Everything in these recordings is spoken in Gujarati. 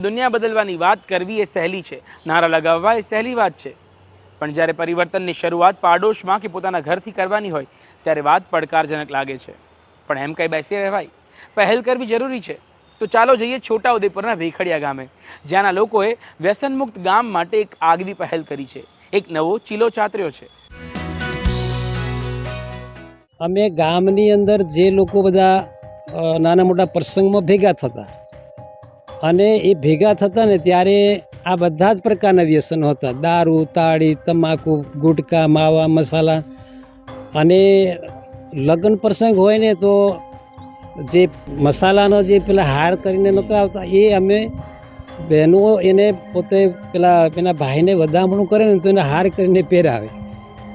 દુનિયા બદલવાની વાત કરવી એ સહેલી છે. નારા લગાવવા એ સહેલી વાત છે. પણ જ્યારે પરિવર્તનની શરૂઆત પાડોશમાં કે પોતાના ઘરથી કરવાની હોય, ત્યારે વાત પડકારજનક લાગે છે. પણ એમ કંઈ બેસી રહેવાય? પહેલ કરવી જરૂરી છે. તો ચાલો જઈએ છોટાઉદેપુરના વેખડિયા ગામે, જ્યાંના લોકોએ વ્યસનમુક્ત ગામ માટે એક આગવી પહેલ કરી છે. એક નવો ચીલો ચાતર્યો છે. અમે ગામની અંદર જે લોકો બધા નાના મોટા પ્રસંગમાં ભેગા થતા અને એ ભેગા થતા ને ત્યારે આ બધા જ પ્રકારના વ્યસનો હતા. દારૂ, તાળી, તમાકુ, ગુટકા, માવા, મસાલા. અને લગ્ન પ્રસંગ હોય ને તો જે મસાલાનો જે પેલા હાર કરીને નહોતા આવતા, એ અમે બહેનો એને પોતે પેલા પેલા ભાઈને વધામણું કરે ને તો એને હાર કરીને પહેરાવે.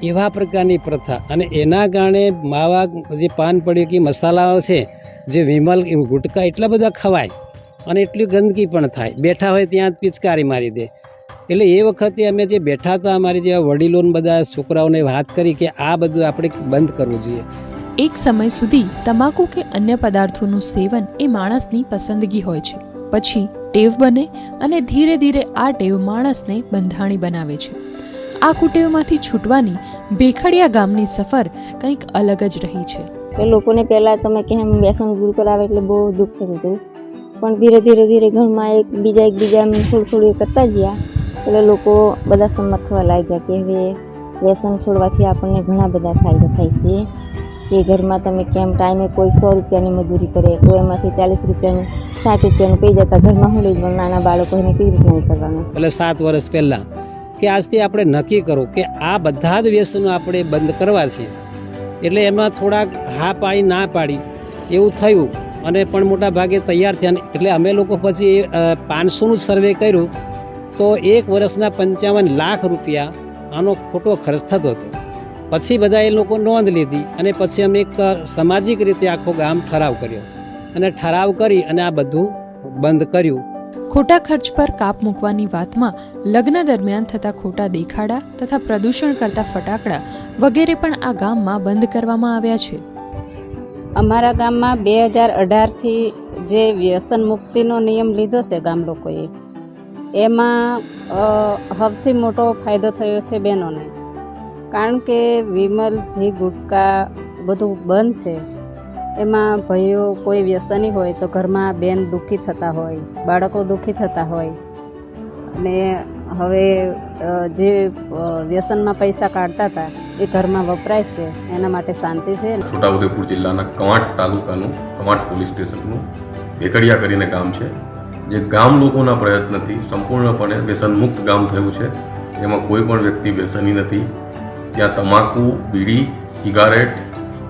એવા પ્રકારની પ્રથા. અને એના કારણે માવા જે પાન પડ્યું કે મસાલાઓ છે, જે વિમલ, ગુટકા એટલા બધા ખવાય. અને એટલી ગંદકી પણ થાય. બેઠા હોય ત્યાં જ પિચકારી મારી દે. એટલે એ વખતે અમે જે બેઠા હતા અમારી જેવા વડીલોને બધા છોકરાઓને વાત કરી કે આ બધું આપણે બંધ કરવું જોઈએ. એક સમય સુધી તમાકુ કે અન્ય પદાર્થોનું સેવન એ માણસની પસંદગી હોય છે. પછી ટેવ બને અને ધીરે ધીરે આ ટેવ માણસને બંધાણી બનાવે છે. આ કુટેવમાંથી છૂટવાની ભેખડિયા ગામની સફર કંઈક અલગ જ રહી છે. લોકોને પહેલાં તમે કેમ વ્યસન દૂર કરાવે એટલે બહુ દુઃખ થતું હતું પણ ધીરે ધીરે ધીરે ઘરમાં એક બીજા એકબીજા એમ થોડું થોડું કરતા ગયા. એટલે લોકો બધા સંમત થવા લાગ્યા કે હવે વ્યસન છોડવાથી આપણને ઘણા બધા ફાયદા થાય છે. કે ઘરમાં તમે કેમ ટાઈમે કોઈ સો રૂપિયાની મજૂરી કરે, તો એમાંથી ચાલીસ રૂપિયાનું, સાઠ રૂપિયાનું પી જતા ઘરમાં હું લઈ જવાનું નાના બાળકોને કેવી રીતના નહીં કરવાનું? એટલે સાત વર્ષ પહેલાં કે આજથી આપણે નક્કી કરો કે આ બધા જ વ્યસનો આપણે બંધ કરવા છે. એટલે એમાં થોડાક હા પાડી, ના પાડી એવું થયું. અને પણ મોટા ભાગે તૈયાર થયા એટલે અમે લોકો પછી પાંચસોનું સર્વે કર્યું, તો એક વર્ષના પંચાવન લાખ રૂપિયા આનો ખોટો ખર્ચ થતો હતો. પછી બધા એ લોકો નોંધ લીધી અને પછી અમે એક સામાજિક રીતે આખો ગામ ઠરાવ કર્યો. અને ઠરાવ કરી અને આ બધું બંધ કર્યું. ખોટા ખર્ચ પર કાપ મૂકવાની વાતમાં લગ્ન દરમિયાન થતા ખોટા દેખાડા તથા પ્રદૂષણ કરતા ફટાકડા વગેરે પણ આ ગામમાં બંધ કરવામાં આવ્યા છે. અમારા ગામમાં બે હજાર અઢારથી જે વ્યસન મુક્તિનો નિયમ લીધો છે ગામ લોકોએ, એમાં હવથી મોટો ફાયદો થયો છે બહેનોને. કારણ કે વિમલ જે ગુટકા બધું બંધ છે એમાં ભાઈઓ કોઈ વ્યસની હોય તો ઘરમાં બેન દુઃખી થતા હોય, બાળકો દુઃખી થતા હોય. અને હવે જે વ્યસનમાં પૈસા કાઢતા હતા એ ઘરમાં વપરાય છે, એના માટે શાંતિ છે. છોટાઉદેપુર જિલ્લાના કવાંટ તાલુકાનું કવાંટ પોલીસ સ્ટેશનનું ભેકડિયા કરીને ગામ છે, જે ગામ લોકોના પ્રયત્નથી સંપૂર્ણપણે વ્યસનમુક્ત ગામ થયું છે. એમાં કોઈ પણ વ્યક્તિ વ્યસની નથી. ત્યાં તમાકુ, બીડી, સિગારેટ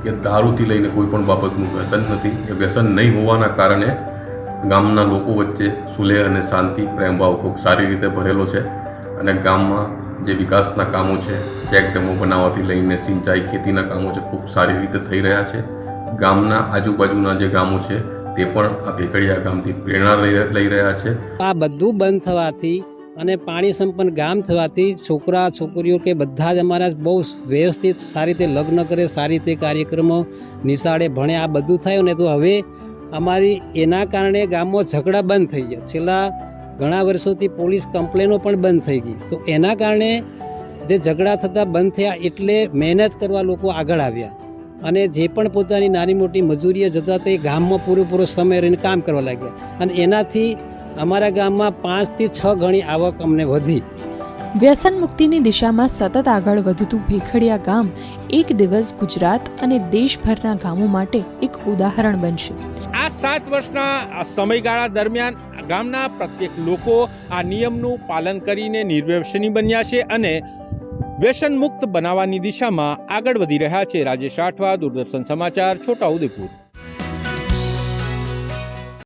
કે દારૂથી લઈને કોઈ પણ બાબતનું વ્યસન નથી. એ વ્યસન નહીં હોવાના કારણે ગામના લોકો વચ્ચે સુલેહ અને શાંતિ પ્રેમભાવ ખૂબ સારી રીતે ભરેલો છે અને ગામમાં જે વિકાસના કામો છે ચેક ડેમો બનાવવાથી લઈને સિંચાઈ ખેતીના કામો છે, ખૂબ સારી રીતે થઈ રહ્યા છે. ગામના આજુબાજુના જે ગામો છે, તે પણ આ ભેકડિયા ગામથી પ્રેરણા લઈ રહ્યા છે. આ બધું બંધ થવાથી અને પાણી સંપન્ન ગામ થવાથી છોકરા, છોકરીઓ કે બધા જ અમારા બહુ વ્યવસ્થિત, સારી રીતે લગ્ન કરે, સારી રીતે કાર્યક્રમો નિશાળે ભણે, આ બધું થયું ને તો હવે અમારી એના કારણે ગામમાં ઝઘડા બંધ થઈ ગયા. છેલ્લા ઘણા વર્ષોથી પોલીસ કમ્પ્લેનો પણ બંધ થઈ ગઈ. તો એના કારણે જે ઝઘડા થતાં બંધ થયા એટલે મહેનત કરવા લોકો આગળ આવ્યા. અને જે પણ પોતાની નાની મોટી મજૂરીએ જતા તે ગામમાં પૂરેપૂરો સમય રહીને કામ કરવા લાગ્યા. અને એનાથી અમારા ગામમાં પાંચથી છ ગણી આવક અમને વધી. વ્યસન મુક્તિની દિશામાં સતત આગળ વધતું ભેખડિયા ગામ એક દિવસ ગુજરાત અને દેશભરના ગામો માટે એક ઉદાહરણ બનશે. આ સાત વર્ષના સમયગાળા દરમિયાન ગામના પ્રત્યેક લોકો આ નિયમનું પાલન કરીને નિર્વ્યસની બન્યા છે અને વ્યસન મુક્ત બનાવવાની દિશામાં આગળ વધી રહ્યા છે. રાજેશ આઠવા દૂરદર્શન સમાચાર, છોટાઉદેપુર.